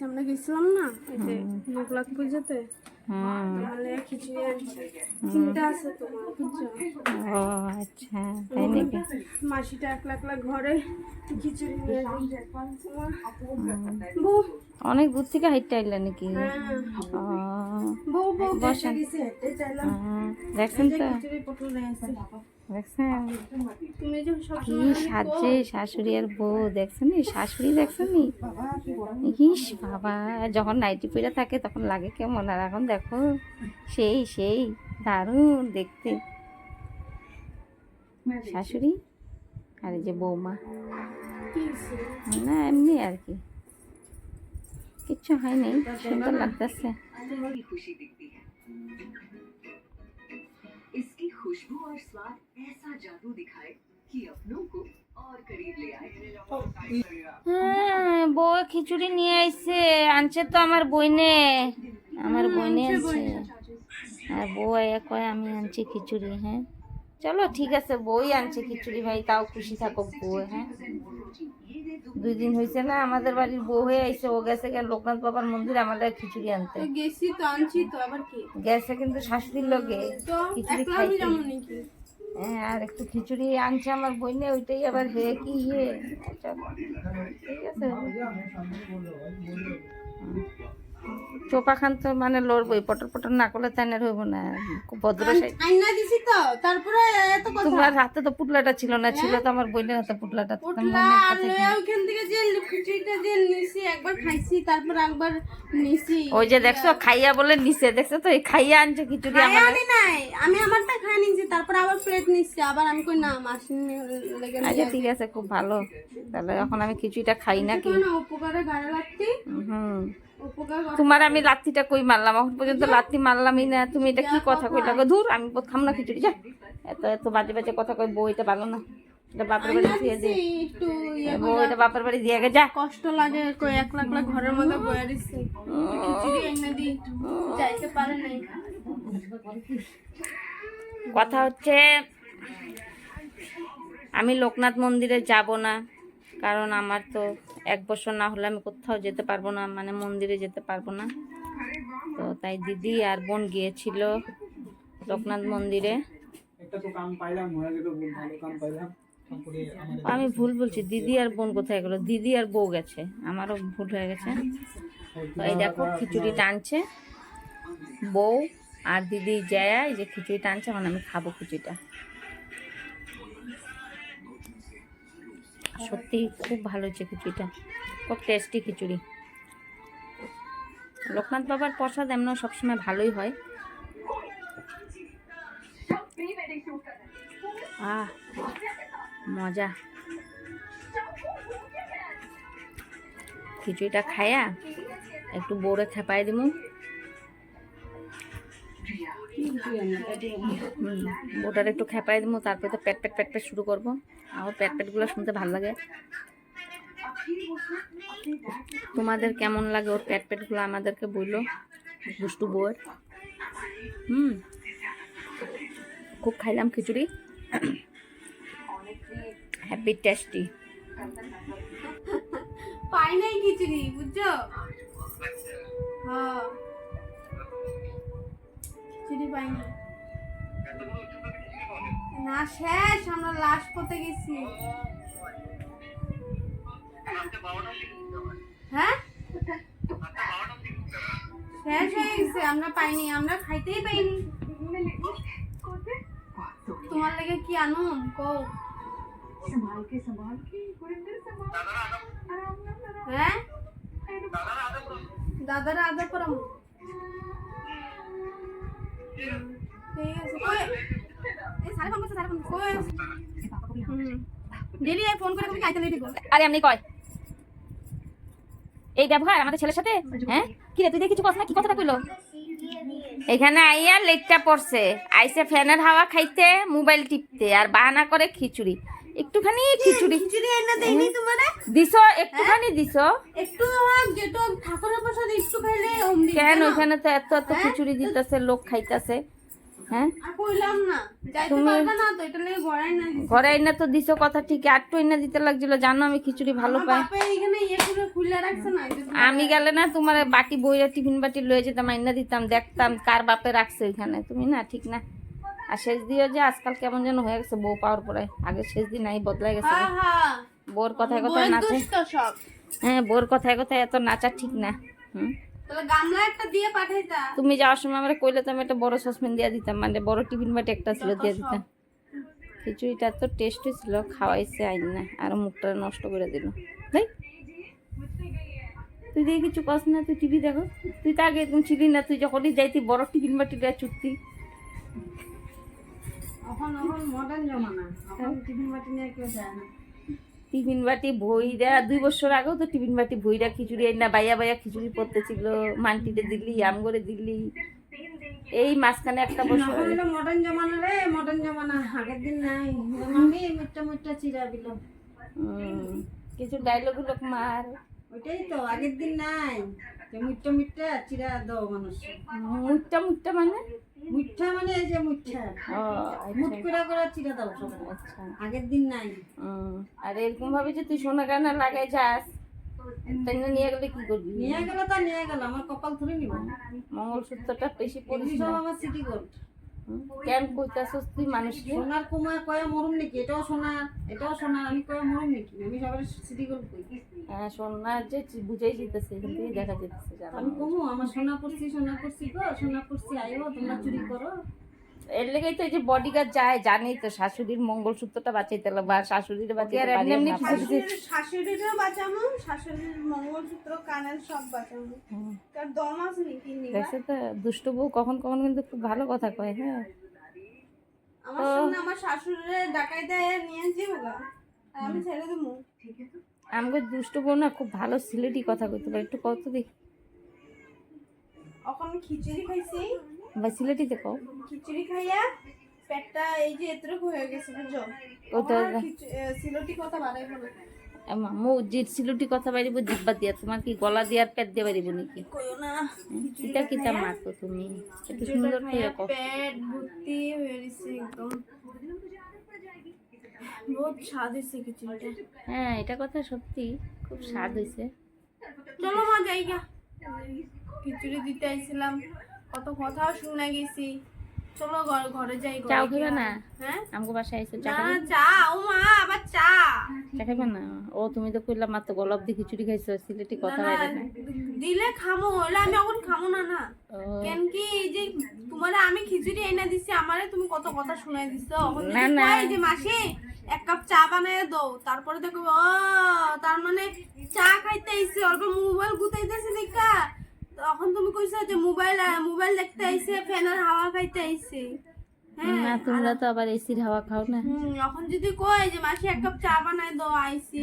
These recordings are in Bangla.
আমরা গেছিলাম না? এই যে নকলাক পুজোতে? মাসিটা একলা একলা ঘরে খিচুড়ি অনেক দূর থেকে হাইটটা আইলা নাকি? হ্যাঁ বসেন। হুম, দেখছেন তো? দেখছেন? কি শাশুড়ি আর বউ দেখছেন শাশুড়ি দেখছেন ইস বাবা যখন নাইটি পরে থাকে তখন লাগে কেমন? আর এখন দেখো সেই সেই দারুণ দেখতে শাশুড়ি আর এই যে বৌমা কি হয়েছে? না এমনি আর কি কিচ্ছু হয়নি সুন্দর লাগতেছে की खुशी दिखती है इसकी खुशबू और स्वाद ऐसा जादू दिखाए कि अपनों को और करीब ले आए হ্যাঁ বউ খিচুড়ি নিয়ে আইছে আনছে তো আমার বইনে আমার বইনে আনছে আর বউ আয়া কয় আমি আনছি খিচুড়ি হ্যাঁ। চলো ঠিক আছে বই আনছে খিচুড়ি ভাই তাও খুশি থাকো বউ হ্যাঁ। দুই দিন হয়েছে না আমাদের বাড়ির বউ হয়ে আইছে ও গেছে গেল লোকনাথ বাবার মন্দির আমাদের খিচুড়ি আনতে। গেছি তো আনছি তো আবার কি? গেছে কিন্তু শাশুড়ির লগে। তো খিচুড়ি খাইতে। হ্যাঁ আর একটু খিচুড়ি আনছে আমার বইনে ওইটাই আবার হে কি ইয়ে। ঠিক আছে। চোপা খান তো মানে লড়বই পটর পটর না করলে তাই না না। খুব ভদ্র দিছি তো তারপরে এত কথা। তোমার হাতে তো পুটলাটা ছিল না ছিল তো আমার বইনের হাতে পুটলাটা তো পোটলা মনের আর কথা কি? লইয়া ওইখান থেকে যে খিচুড়িটা যে নিছি একবার খাইছি তারপর একবার নিছি। ওই যে দেখছ খাইয়া বলে নিচে দেখছ তো এই খাইয়া আনছে কিছু আমার নাই আমি আমারটা খাই নিছি তারপর আবার প্লেট নিছি আবার আমি কই না মাসি লেগে আচ্ছা ঠিক আছে খুব ভালো। তাহলে এখন আমি খিচুড়িটা খাই না উপকারে গাড়ি লাগতি? হুম। তোমার আমি লাত্তিটা কই মারলাম? এখন পর্যন্ত লাত্তি মারলামই না। তুমি এটা কি কথা কইলা গো? ধুর আমি খাম না খিচুড়ি যা। এত এত বাজে বাজে কথা কই বউ এটা ভালো না। এটা বাপের বাড়ি দিয়ে দে। ইয়ে বউ এটা বাপের বাড়ি দিয়ে গে যা। কষ্ট লাগে কই একলা একলা ঘরের মধ্যে বয়ে দিছি। খিচুড়ি এনে দি যাইতে পারে নাই। কথা হচ্ছে আমি লোকনাথ মন্দিরে যাব না কারণ আমার তো এক বছর না হলে আমি কোথাও যেতে পারব না মানে মন্দিরে যেতে পারব না। তো তাই দিদি আর বোন গিয়েছিল লোকনাথ মন্দিরে। আমি ভুল বলছি দিদি আর বোন কোথায় গেলো? দিদি আর বউ গেছে আমারও ভুল হয়ে গেছে। তো এই দেখো খিচুড়ি টানছে। বউ আর দিদি যায় এই যে খিচুড়ি টানছে এখন আমি খাব খিচুড়িটা। সত্যি খুব ভালো হয়েছে খিচুড়িটা। খুব টেস্টি খিচুড়ি। লোকনাথ বাবার প্রসাদ এমন সবসময় ভালোই হয়। আহ, মজা। খিচুড়িটা খায়া একটু বড়ে খেপাই দিমু। ওটার একটু খেপাই দিমু, তারপরে তো পেট পেট পেট পেট শুরু করব। আমার প্যাট প্যাটগুলো শুনতে ভালো লাগে। তোমাদের কেমন লাগে ওর প্যাট প্যাটগুলো আমাদেরকে বলল দুষ্টু বউয়ের? হুম। খুব খাইলাম খিচুড়ি। হ্যাপি টেস্টি পাই নাই খিচুড়ি বুঝছ? হ্যাঁ। খিচুড়ি পাই নাই না শেষ আমরা লাস্ট পথে গেছি হ্যাঁ শেষ হয়ে গেছে আমরা পাইনি আমরা খাইতেই পাইনি তোমার লাগে কি আনুন কও संभाल के संभाल के गुरिंदर संभाल হ্যাঁ দাদারা আদর করাম ঠিক আছে এই আরে এমনি কয়। ব্যবহার আমাদের ছেলের সাথে? হ্যাঁ? কি রে তুই দেখি কিছু কথা কি কথাটা কইলো? এখানে আইয়া লেটটা পড়ছে। আইসে ফ্যানের হাওয়া খাইতে মোবাইল টিপতে আর বাহানা করে খিচুড়ি। একটুখানি খিচুড়ি। খিচুড়ি এনে দেইনি তোমারে? দিছো একটুখানি দিছো। একটু আমার যেটা ঠাকুরের প্রসাদ একটু খাইলে কেন ওখানে তো এত এত খিচুড়ি দিতেছে লোক খাইতেছে। হ্যাঁ। ঘরে আইনা তো দিছো। কথা ঠিক আটটু আইনা দিতে লাগছিল জানো আমি খিচুড়ি ভালো পাই। ইয়ে আমি গেলে না তোমার বাটি বইরা টিফিন বাটি লয়ে যেতাম আইনা দিতাম দেখতাম কার বাপে রাখছে ওইখানে। তুমি না ঠিক না? আর শেষ দিও যে আজকাল কেমন যেন হয়ে গেছে বউ পাওয়ার পরে। আগে শেষ দিন নাই বদলাই গেছে বোর কথায় কথায় নাচে। হ্যাঁ বোর কথায় কথায় এত নাচা ঠিক না হুম? তুমি যাওয়ার সময় আমরা কইলে তো আমি একটা বড় সসপ্যান দিয়ে দিতাম মানে বড় টিফিন বাটি একটা ছিল দিয়ে দিতাম। খিচুড়িটা তো টেস্ট ছিল খাওয়াইছে আইন না আর মুখটা নষ্ট করে দিল। তাই তুই দিয়ে কিছু কস না তুই টিভি দেখো। তুই তো আগে এরকম ছিলি না তুই যখনই যাইতি বড় টিফিন বাটিটা চুক্তি এখন এখন মডার্ন জমানা এখন টিফিন বাটি নিয়ে কেউ যায় না। টিফিন বাটি ভইরা দুই বছর আগেও তো টিফিন বাটি ভইরা খিচুড়ি এই না বাইয়া বাইয়া খিচুড়ি পড়তেছিল মানটিতে দিল্লি আম করে দিল্লি এই মাঝখানে একটা বছর মডার্ন জমানা রে মডার্ন জমানা। আগের দিন নাই। মামি মুটটা মিট্টা চিরা দিল। কিছু ডায়লগগুলো মার। ওইটাই তো আগের দিন নাই। যে মিট্টা মিট্টা চিরা দাও মানুষ। মুখটা মুখটা মানে? মিঠা মানে এই যে মিঠা। ও মুট আচ্ছা। করে করে চিরা দাও আচ্ছা। আগের দিন নাই। আর এরকম ভাবে যে তুই সোনা গানা লাগাই যাস নিয়ে গেলে কি করবি? নিয়ে গেলে তা নিয়ে গেল আমার কপাল ধরে নিব। মঙ্গলসূত্রটা বেশি না আমার সিটি গোল্ড? কেন কইতাছস তুই মানুষ সোনার কুমার কয়া মরুম নাকি? এটাও সোনা এটাও সোনা আমি কয়া মরুম নাকি? আমি সবার সিটি গোল্ড কই? হ্যাঁ সোনার যে বুঝাই যেতেছে এখান থেকে দেখা যেতেছে আমি কমু আমার সোনা পড়ছি সোনা পড়ছি গো সোনা পড়ছি আইও তোমরা চুরি করো। এর লেগেই তো এই যে বডিগার্ড যায় জানেই তো শাশুড়ির মঙ্গলসূত্রটা বাঁচাইতে লাগবে বা শাশুড়ির বাঁচাইতে পারি না। কিছু কিছু শাশুড়িরও বাঁচামো শাশুড়ির মঙ্গলসূত্র কানের সব বাঁচামো হুম। তার দম আছে নাকি দেখছ তো দুষ্ট বউ কখন কখন কিন্তু খুব ভালো কথা কয় হ্যাঁ। আমার আমার শাশুড়িরে ডাকাইতে নিয়ে যাব গা আমি ছেড়ে দেবো। আমাকে দুষ্ট বউ না খুব ভালো সিলেটি কথা কইতে পারে একটু কত দেখি। এখন খিচুড়ি খাইছি। বা সিলেটিতে কও খিচুড়ি খাইয়া পেটটা এই যে এতটুকু হয়ে গেছে বুঝছ? ওটা আমার খিচু- কথা মো যে সিলুটি কথা জিব্বা দিয়া। তোমার কি গলা দিয়ার পেট দিয়ে নাকি? কিতা কিতা মাতো তুমি? সুন্দর করে খাইয়া কও। পেট ভর্তি হয়ে গেছে একদম। বহুত স্বাদ হয়েছে খিচুড়িটা। হ্যাঁ এটা কথা সত্যি। খুব স্বাদ হয়েছে। চলো মা যাই খিচুড়ি দিতে আইছিলাম। কত কথাও শুনে গেছি। চলো ঘর- ঘরে যাই চাও খাবে না? হ্যাঁ? বাসায় চা না চা ও মা আবার চা। চা খাবে না? ও তুমি তো কইলাম মাত্র দিয়ে খিচুড়ি খাইছো সিলেটি কথা বাইরে না, দিলে খামো হইলে আমি এখন খামো না না। কেন কি এই যে তোমারে আমি খিচুড়ি এনে দিছি আমারে তুমি কত কথা শুনাই দিছো? না, না। কয় যে মাসি এক কাপ চা বানায় দাও। তারপরে দেখো ও তার মানে চা খাইতে আইছি অল্প মোবাইল গুতাইতেছে দেখা তখন তুমি কইছো যে মোবাইল মোবাইল দেখতে আইছে ফ্যানের হাওয়া খাইতে আইছে। হ্যাঁ না তোমরা তো আবার এসির হাওয়া খাও না। এখন যদি কয় যে মাসি এক কাপ চা বানায় দাও আইছি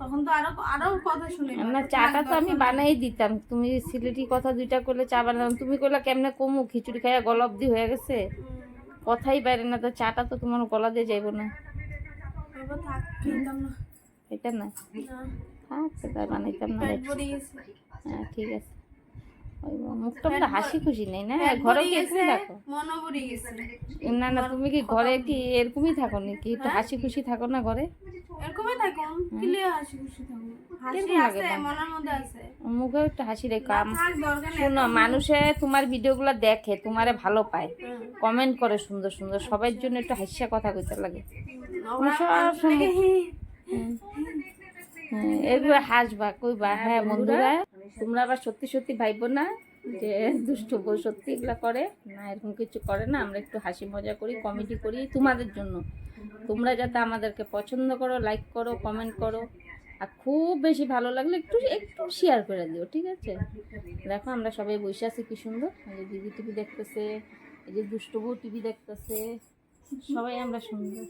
তখন তো আরও আরও কথা শুনে না চাটা তো আমি বানাই দিতাম। তুমি সিলেটি কথা দুইটা করলে চা বানালাম। তুমি কইলা কেমনে কমু? খিচুড়ি খাইয়া গলব দি হয়ে গেছে। কথাই বাইরে না তো চাটা তো তোমার গলা দিয়ে যাইব না। এটা না। থাক সেটা বানাইতাম না। হ্যাঁ ঠিক আছে। মুখটা পুরো হাসি খুশি নেই না? ঘরে কি এরকমই থাকো না না তুমি কি ঘরে কি এরকমই থাকো নাকি? একটু হাসি খুশি থাকো না ঘরে? এরকমই থাকুন কিলে হাসি খুশি আছে মুখে একটু হাসি রেখো। থাক শোনো মানুষে তোমার ভিডিওগুলো দেখে তোমারে ভালো পায়। কমেন্ট করে সুন্দর সুন্দর। সবার জন্য একটু হাসিয়া কথা কইতে লাগে। সব সময়- হ্যাঁ, এগুলো হাসবা কইবা হ্যাঁ বন্ধুরা তোমরা আবার সত্যি সত্যি ভাইবো না যে দুষ্ট বউ সত্যি এগুলা করে? না এরকম কিছু করে না আমরা একটু হাসি মজা করি কমেডি করি তোমাদের জন্য। তোমরা যাতে আমাদেরকে পছন্দ করো লাইক করো কমেন্ট করো আর খুব বেশি ভালো লাগলে একটু একটু শেয়ার করে দিও ঠিক আছে? দেখো আমরা সবাই বসে আছি কি সুন্দর। এই যে দিদি টিভি দেখতেছে এই যে দুষ্ট বউ টিভি দেখতেছে সবাই আমরা সুন্দর।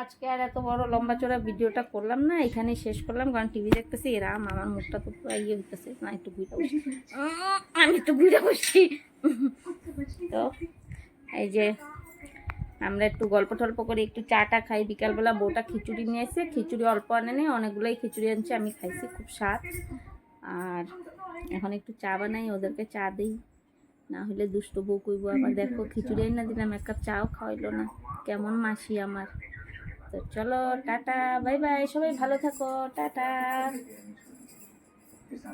আজকে আর এত বড় লম্বা চড়া ভিডিওটা করলাম না এখানে শেষ করলাম, কারণ টিভি দেখতেছি এরাম আমার মুখটা তো পুরো ইয়ে হইতেছে, না, একটু ঘুরে বসি। আমি একটু ঘুরে বসি। তো, এই যে আমরা একটু গল্প টল্প করে, একটু চাটা খাই, বিকালবেলা বউটা খিচুড়ি নিয়ে এসে, খিচুড়ি অল্প আনে নেই অনেকগুলোই খিচুড়ি আনছে, আমি খাইছি খুব স্বাদ। আর এখন একটু চা বানাই, ওদেরকে চা দিই, না হলে দুষ্ট বউ কইব, আবার দেখো খিচুড়ি না দিলাম, এক কাপ চাও খাওয়াইলো না, কেমন মাসি আমার। তো চলো টাটা বাই বাই সবাই ভালো থাকো টাটা।